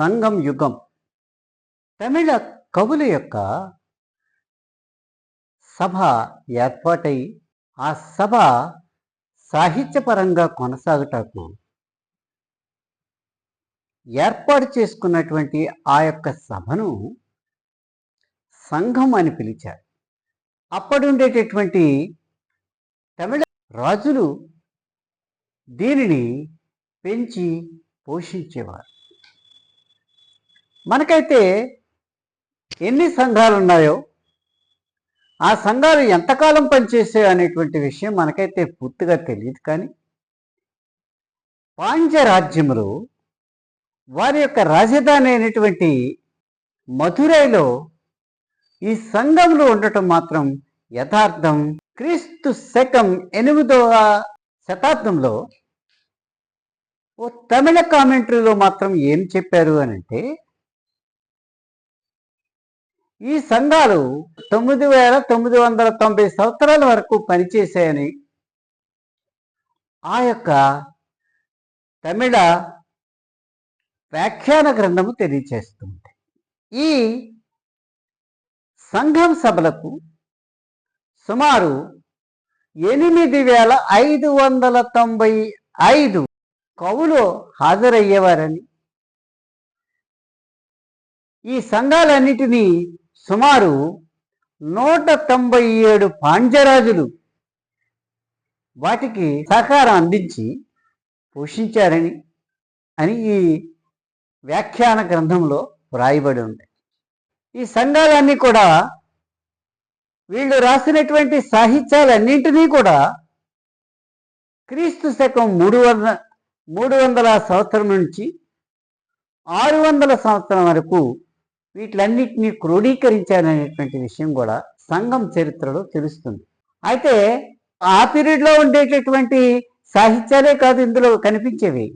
సంగం యుగం. తమిళ కవుల యొక్క సభ ఏర్పాటై ఆ సభ సాహిత్యపరంగా కొనసాగుటకు ఏర్పాటు చేసుకున్నటువంటి ఆ యొక్క సభను సంఘం అని పిలిచారు. అప్పటి ఉండేటటువంటి తమిళ రాజులు దీనిని పెంచి పోషించేవారు. మనకైతే ఎన్ని సంఘాలు ఉన్నాయో ఆ సంఘాలు ఎంతకాలం పనిచేసాయో అనేటువంటి విషయం మనకైతే పూర్తిగా తెలియదు కానీ పాండ్య వారి యొక్క రాజధాని అయినటువంటి మధురైలో ఈ సంఘంలో ఉండటం మాత్రం యథార్థం. క్రీస్తు శకం ఎనిమిదవ శతాబ్దంలో ఓ తమిళ కామెంటరీలో మాత్రం ఏం చెప్పారు అని అంటే ఈ సంఘాలు తొమ్మిది వేల తొమ్మిది వందల తొంభై సంవత్సరాల వరకు పనిచేశాయని ఆ యొక్క తమిళ వ్యాఖ్యాన గ్రంథము తెలియచేస్తుంది. ఈ సంఘం సభలకు సుమారు ఎనిమిది వేల ఐదు వందల తొంభై ఐదు కవులు హాజరయ్యేవారని ఈ సంఘాలన్నిటినీ సుమారు నూట తొంభై ఏడు పాండ్యరాజులు వాటికి సహకారం అందించి పోషించారని అని ఈ వ్యాఖ్యాన గ్రంథంలో వ్రాయబడి ఉంది. ఈ సంఘాలన్నీ కూడా వీళ్ళు రాసినటువంటి సాహిత్యాలన్నింటినీ కూడా క్రీస్తు శకం మూడు వంద మూడు వందల సంవత్సరం నుంచి ఆరు వందల సంవత్సరం వరకు వీటిలన్నిటినీ క్రోడీకరించారనేటువంటి విషయం కూడా సంఘం చరిత్రలో తెలుస్తుంది. అయితే ఆ పీరియడ్లో ఉండేటటువంటి సాహిత్యాలే కాదు ఇందులో కనిపించేవి.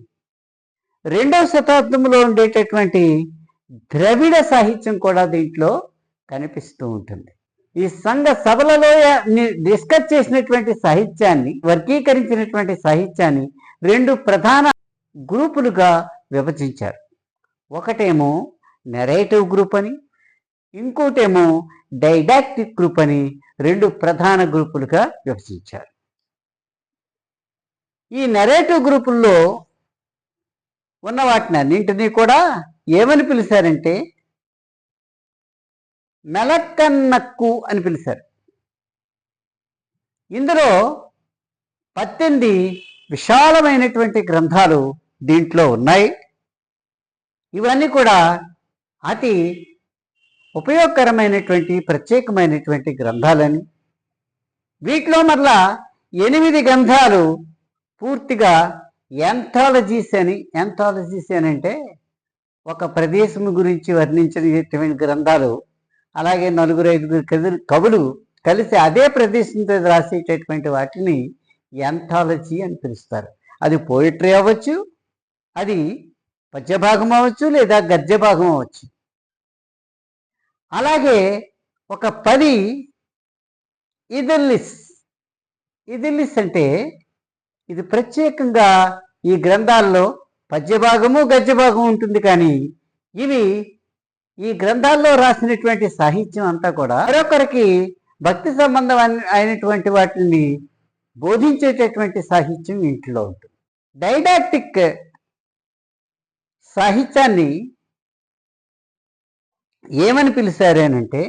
రెండవ శతాబ్దంలో ఉండేటటువంటి ద్రవిడ సాహిత్యం కూడా దీంట్లో కనిపిస్తూ ఉంటుంది. ఈ సంఘ సభలలో డిస్కస్ చేసినటువంటి సాహిత్యాన్ని వర్గీకరించినటువంటి సాహిత్యాన్ని రెండు ప్రధాన గ్రూపులుగా విభజించారు. ఒకటేమో నెరేటివ్ గ్రూప్ అని ఇంకోటేమో డైడాక్టిక్ గ్రూప్ అని రెండు ప్రధాన గ్రూపులుగా విభజించారు. ఈ నెరేటివ్ గ్రూపుల్లో ఉన్న వాటిని అన్నింటినీ కూడా ఏమని పిలిచారంటే మెలక్కన్నక్కు అని పిలిచారు. ఇందులో పద్దెనిమిది విశాలమైనటువంటి గ్రంథాలు దీంట్లో ఉన్నాయి. ఇవన్నీ కూడా అతి ఉపయోగకరమైనటువంటి ప్రత్యేకమైనటువంటి గ్రంథాలని వీటిలో మరలా ఎనిమిది గ్రంథాలు పూర్తిగా ఎంథాలజీస్ అని ఎంథాలజీస్ అని అంటే ఒక ప్రదేశం గురించి వర్ణించినటువంటి గ్రంథాలు అలాగే నలుగురు ఐదుగురు కదులు కవులు కలిసి అదే ప్రదేశంతో రాసేటటువంటి వాటిని ఎంథాలజీ అని పిలుస్తారు. అది పోయిటరీ అవ్వచ్చు అది పద్యభాగం అవ్వచ్చు లేదా గద్య భాగం అవ్వచ్చు. అలాగే ఒక పది ఇదిల్లిస్ ఇదిల్లిస్ అంటే ఇది ప్రత్యేకంగా ఈ గ్రంథాల్లో పద్యభాగము గద్యభాగం ఉంటుంది కానీ ఇవి ఈ గ్రంథాల్లో రాసినటువంటి సాహిత్యం అంతా కూడా మరొకరికి భక్తి సంబంధం అయినటువంటి వాటిని బోధించేటటువంటి సాహిత్యం ఇంట్లో ఉంటుంది. డైడాక్టిక్ సాహిత్యాన్ని ఏమని పిలిచారు అంటే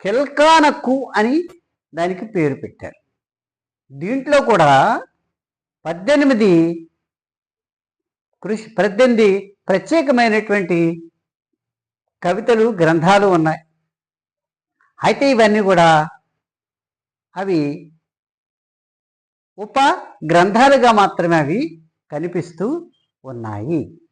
కెల్కానక్కు అని దానికి పేరు పెట్టారు. దీంట్లో కూడా పద్దెనిమిది కృషి పద్దెనిమిది ప్రత్యేకమైనటువంటి కవితలు గ్రంథాలు ఉన్నాయి. అయితే ఇవన్నీ కూడా అవి ఉప గ్రంథాలుగా మాత్రమే అవి కనిపిస్తూ ఉన్నాయి.